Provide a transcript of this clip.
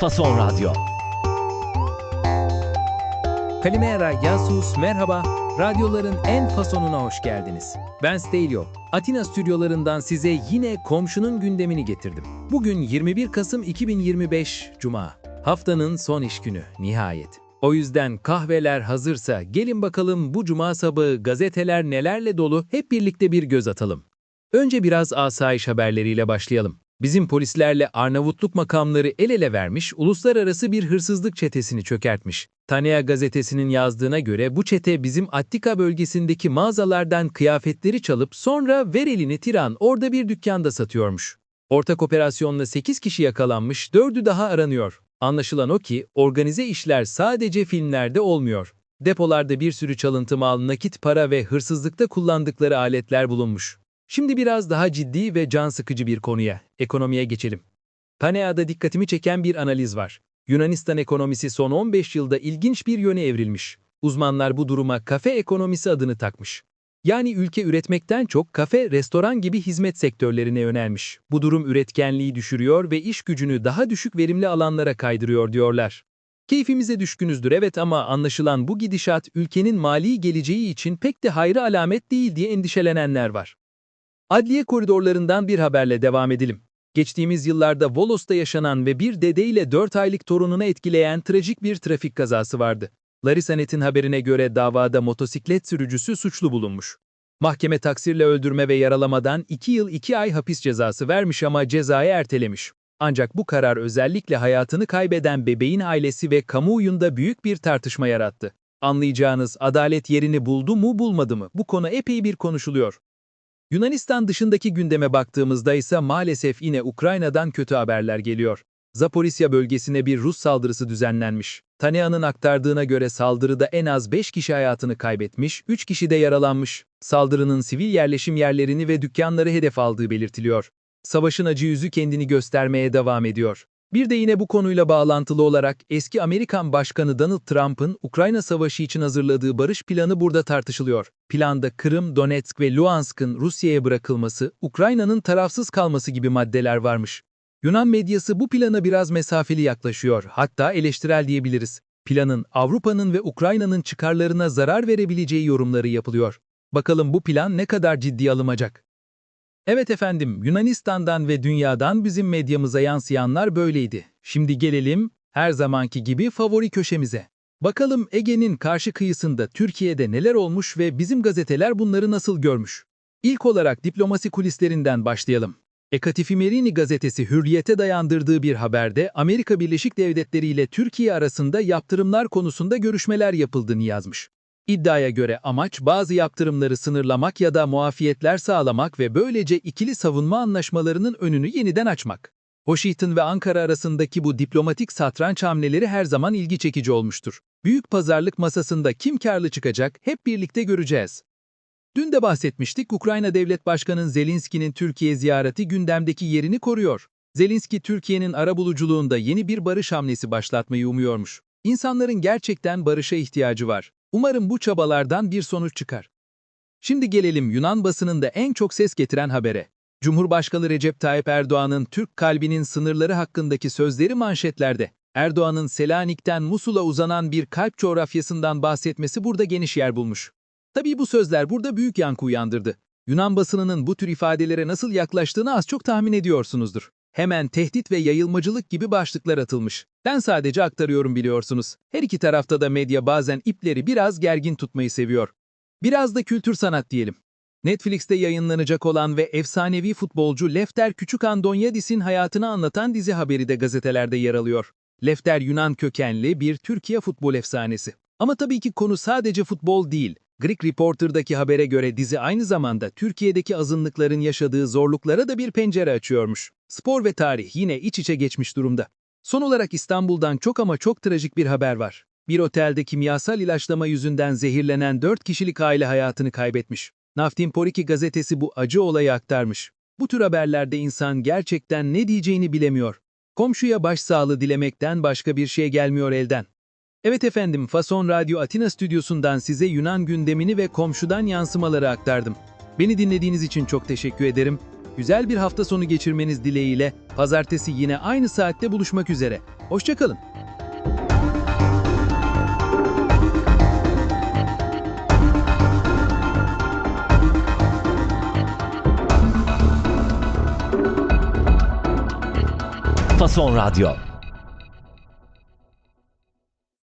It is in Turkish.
Fason Radyo. Kalimera, Yasus, merhaba. Radyoların en fasonuna hoş geldiniz. Ben Stelio. Atina stüdyolarından size yine komşunun gündemini getirdim. Bugün 21 Kasım 2025 Cuma. Haftanın son iş günü nihayet. O yüzden kahveler hazırsa gelin bakalım bu cuma sabahı gazeteler nelerle dolu hep birlikte bir göz atalım. Önce biraz asayiş haberleriyle başlayalım. Bizim polislerle Arnavutluk makamları el ele vermiş, uluslararası bir hırsızlık çetesini çökertmiş. Tanea gazetesinin yazdığına göre bu çete bizim Attika bölgesindeki mağazalardan kıyafetleri çalıp sonra ver elini Tiran orada bir dükkanda satıyormuş. Ortak operasyonla 8 kişi yakalanmış, 4'ü daha aranıyor. Anlaşılan o ki organize işler sadece filmlerde olmuyor. Depolarda bir sürü çalıntı mal, nakit para ve hırsızlıkta kullandıkları aletler bulunmuş. Şimdi biraz daha ciddi ve can sıkıcı bir konuya, ekonomiye geçelim. Panea'da dikkatimi çeken bir analiz var. Yunanistan ekonomisi son 15 yılda ilginç bir yöne evrilmiş. Uzmanlar bu duruma kafe ekonomisi adını takmış. Yani ülke üretmekten çok kafe, restoran gibi hizmet sektörlerine yönelmiş. Bu durum üretkenliği düşürüyor ve iş gücünü daha düşük verimli alanlara kaydırıyor diyorlar. Keyfimize düşkünüzdür evet ama anlaşılan bu gidişat ülkenin mali geleceği için pek de hayra alamet değil diye endişelenenler var. Adliye koridorlarından bir haberle devam edelim. Geçtiğimiz yıllarda Volos'ta yaşanan ve bir dedeyle 4 aylık torununu etkileyen trajik bir trafik kazası vardı. Larissa Net'in haberine göre davada motosiklet sürücüsü suçlu bulunmuş. Mahkeme taksirle öldürme ve yaralamadan 2 yıl 2 ay hapis cezası vermiş ama cezayı ertelemiş. Ancak bu karar özellikle hayatını kaybeden bebeğin ailesi ve kamuoyunda büyük bir tartışma yarattı. Anlayacağınız adalet yerini buldu mu bulmadı mı bu konu epey bir konuşuluyor. Yunanistan dışındaki gündeme baktığımızda ise maalesef yine Ukrayna'dan kötü haberler geliyor. Zaporisya bölgesine bir Rus saldırısı düzenlenmiş. Tanea'nın aktardığına göre saldırıda en az 5 kişi hayatını kaybetmiş, 3 kişi de yaralanmış. Saldırının sivil yerleşim yerlerini ve dükkanları hedef aldığı belirtiliyor. Savaşın acı yüzü kendini göstermeye devam ediyor. Bir de yine bu konuyla bağlantılı olarak eski Amerikan Başkanı Donald Trump'ın Ukrayna Savaşı için hazırladığı barış planı burada tartışılıyor. Planda Kırım, Donetsk ve Luhansk'ın Rusya'ya bırakılması, Ukrayna'nın tarafsız kalması gibi maddeler varmış. Yunan medyası bu plana biraz mesafeli yaklaşıyor, hatta eleştirel diyebiliriz. Planın Avrupa'nın ve Ukrayna'nın çıkarlarına zarar verebileceği yorumları yapılıyor. Bakalım bu plan ne kadar ciddi alınacak? Evet efendim, Yunanistan'dan ve dünyadan bizim medyamıza yansıyanlar böyleydi. Şimdi gelelim, her zamanki gibi favori köşemize. Bakalım Ege'nin karşı kıyısında Türkiye'de neler olmuş ve bizim gazeteler bunları nasıl görmüş? İlk olarak diplomasi kulislerinden başlayalım. Ekatifimerini gazetesi Hürriyet'e dayandırdığı bir haberde Amerika Birleşik Devletleri ile Türkiye arasında yaptırımlar konusunda görüşmeler yapıldığını yazmış. İddiaya göre amaç bazı yaptırımları sınırlamak ya da muafiyetler sağlamak ve böylece ikili savunma anlaşmalarının önünü yeniden açmak. Washington ve Ankara arasındaki bu diplomatik satranç hamleleri her zaman ilgi çekici olmuştur. Büyük pazarlık masasında kim karlı çıkacak hep birlikte göreceğiz. Dün de bahsetmiştik Ukrayna Devlet Başkanı Zelenski'nin Türkiye ziyareti gündemdeki yerini koruyor. Zelenski Türkiye'nin arabuluculuğunda yeni bir barış hamlesi başlatmayı umuyormuş. İnsanların gerçekten barışa ihtiyacı var. Umarım bu çabalardan bir sonuç çıkar. Şimdi gelelim Yunan basınında en çok ses getiren habere. Cumhurbaşkanı Recep Tayyip Erdoğan'ın Türk kalbinin sınırları hakkındaki sözleri manşetlerde. Erdoğan'ın Selanik'ten Musul'a uzanan bir kalp coğrafyasından bahsetmesi burada geniş yer bulmuş. Tabii bu sözler burada büyük yankı uyandırdı. Yunan basınının bu tür ifadelere nasıl yaklaştığını az çok tahmin ediyorsunuzdur. Hemen tehdit ve yayılmacılık gibi başlıklar atılmış. Ben sadece aktarıyorum biliyorsunuz. Her iki tarafta da medya bazen ipleri biraz gergin tutmayı seviyor. Biraz da kültür sanat diyelim. Netflix'te yayınlanacak olan ve efsanevi futbolcu Lefter Küçükandonyadis'in hayatını anlatan dizi haberi de gazetelerde yer alıyor. Lefter Yunan kökenli bir Türkiye futbol efsanesi. Ama tabii ki konu sadece futbol değil. Greek Reporter'daki habere göre dizi aynı zamanda Türkiye'deki azınlıkların yaşadığı zorluklara da bir pencere açıyormuş. Spor ve tarih yine iç içe geçmiş durumda. Son olarak İstanbul'dan çok ama çok trajik bir haber var. Bir otelde kimyasal ilaçlama yüzünden zehirlenen 4 kişilik aile hayatını kaybetmiş. Naftin Poriki gazetesi bu acı olayı aktarmış. Bu tür haberlerde insan gerçekten ne diyeceğini bilemiyor. Komşuya başsağlığı dilemekten başka bir şey gelmiyor elden. Evet efendim, Fason Radyo Atina stüdyosundan size Yunan gündemini ve komşudan yansımaları aktardım. Beni dinlediğiniz için çok teşekkür ederim. Güzel bir hafta sonu geçirmeniz dileğiyle, pazartesi yine aynı saatte buluşmak üzere. Hoşçakalın. Fason Radyo